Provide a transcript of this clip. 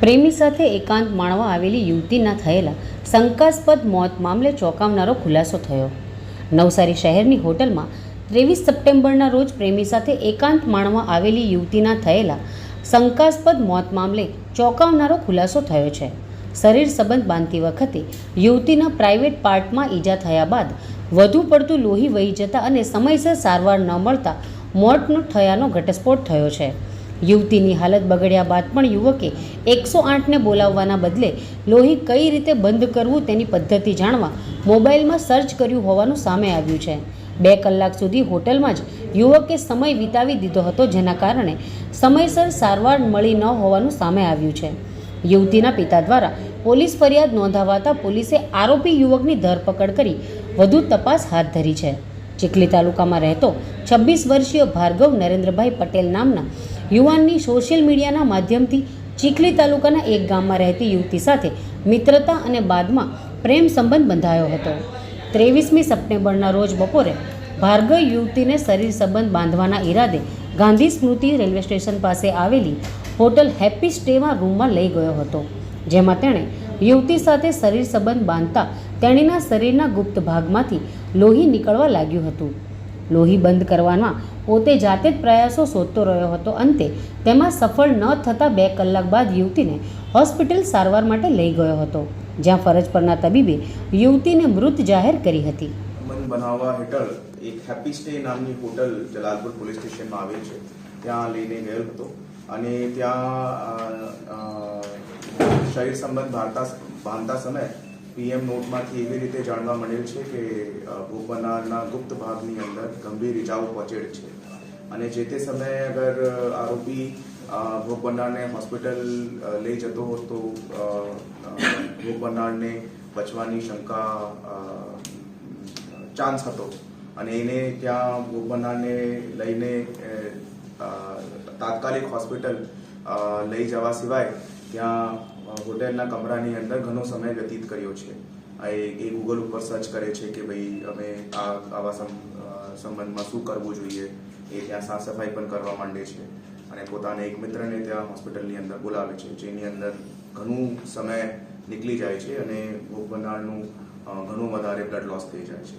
પ્રેમી સાથે એકાંત માણવા આવેલી યુવતીના થયેલા શંકાસ્પદ મોત મામલે ચોંકાવનારો ખુલાસો થયો. નવસારી શહેરની હોટલમાં ત્રેવીસ સપ્ટેમ્બરના રોજ પ્રેમી સાથે એકાંત માણવા આવેલી યુવતીના થયેલા શંકાસ્પદ મોત મામલે ચોંકાવનારો ખુલાસો થયો છે. શરીર સંબંધ બાંધતી વખતે યુવતીના પ્રાઇવેટ પાર્ટમાં ઈજા થયા બાદ વધુ પડતું લોહી વહી જતા અને સમયસર સારવાર ન મળતા મોતનો થયાનો ઘટસ્ફોટ થયો છે. યુવતીની હાલત બગડ્યા બાદ પણ યુવકે એકસો આઠને બોલાવવાના બદલે લોહી કઈ રીતે બંધ કરવું તેની પદ્ધતિ જાણવા મોબાઈલમાં સર્ચ કર્યું હોવાનું સામે આવ્યું છે. બે કલાક સુધી હોટલમાં જ યુવકે સમય વિતાવી દીધો હતો, જેના કારણે સમયસર સારવાર મળી ન હોવાનું સામે આવ્યું છે. યુવતીના પિતા દ્વારા પોલીસ ફરિયાદ નોંધાવાતા પોલીસે આરોપી યુવકની ધરપકડ કરી વધુ તપાસ હાથ ધરી છે. ચીખલી તાલુકામાં રહેતો છવ્વીસ વર્ષીય ભાર્ગવ નરેન્દ્રભાઈ પટેલ નામના યુવાનની સોશિયલ મીડિયાના માધ્યમથી ચીખલી તાલુકાના એક ગામમાં રહેતી યુવતી સાથે મિત્રતા અને બાદમાં પ્રેમ સંબંધ બંધાયો હતો. ત્રેવીસમી સપ્ટેમ્બરના રોજ બપોરે ભાર્ગવ યુવતીને શરીર સંબંધ બાંધવાના ઈરાદે ગાંધી સ્મૃતિ રેલવે સ્ટેશન પાસે આવેલી હોટલ હેપી સ્ટેમાં રૂમમાં લઈ ગયો હતો. જેમાં તેણે યુવતી સાથે શરીર સંબંધ બાંધતા તેણીના શરીરના ગુપ્ત ભાગમાંથી લોહી નીકળવા લાગ્યું હતું. લોહી બંધ કરવાના પોતે જાતે જ પ્રયાસો શોધતો રહ્યો હતો અંતે તેમાં સફળ ન થતાં બે કલાક બાદ યુવતીને હોસ્પિટલ સારવાર માટે લઈ ગયો હતો, જ્યાં ફરજ પરના તબીબે યુવતીને મૃત જાહેર કરી હતી. મન બનાવવા હેઠળ એક હેપી સ્ટે નામની હોટલ જલાલપુર પોલીસ સ્ટેશનમાં આવેલ છે. ત્યાં લઈને ગયો હતો અને ત્યાં શરીર સંબંધ બાંધતા સમયે પીએમ નોટમાંથી એવી રીતે જાણવા મળેલ છે કે અ, ગુપ્ત ભાગની અંદર ગંભીર ઇજાઓ પહોંચેલ છે. અને જે તે સમયે અગર આરોપી ભોગ હોસ્પિટલ લઈ જતો હોત તો ભોગ બનનારને બચવાની શંકા ચાન્સ હતો. અને એને ત્યાં ભોગ લઈને તાત્કાલિક હોસ્પિટલ લઈ જવા સિવાય ત્યાં હોટેલના કમરાની અંદર ઘણો સમય વ્યતીત કર્યો છે. એ ગૂગલ ઉપર સર્ચ કરે છે કે ભાઈ અમે આ, આવા સંબંધમાં શું કરવું જોઈએ. એ ત્યાં સાફ સફાઈ પણ કરવા માંડે છે. અને પોતાના એક મિત્રને ત્યાં હોસ્પિટલની અંદર બોલાવે છે, જેની અંદર ઘણું સમય નીકળી જાય છે અને ભોગ બનનારનું ઘણું વધારે બ્લડ લોસ થઈ જાય છે.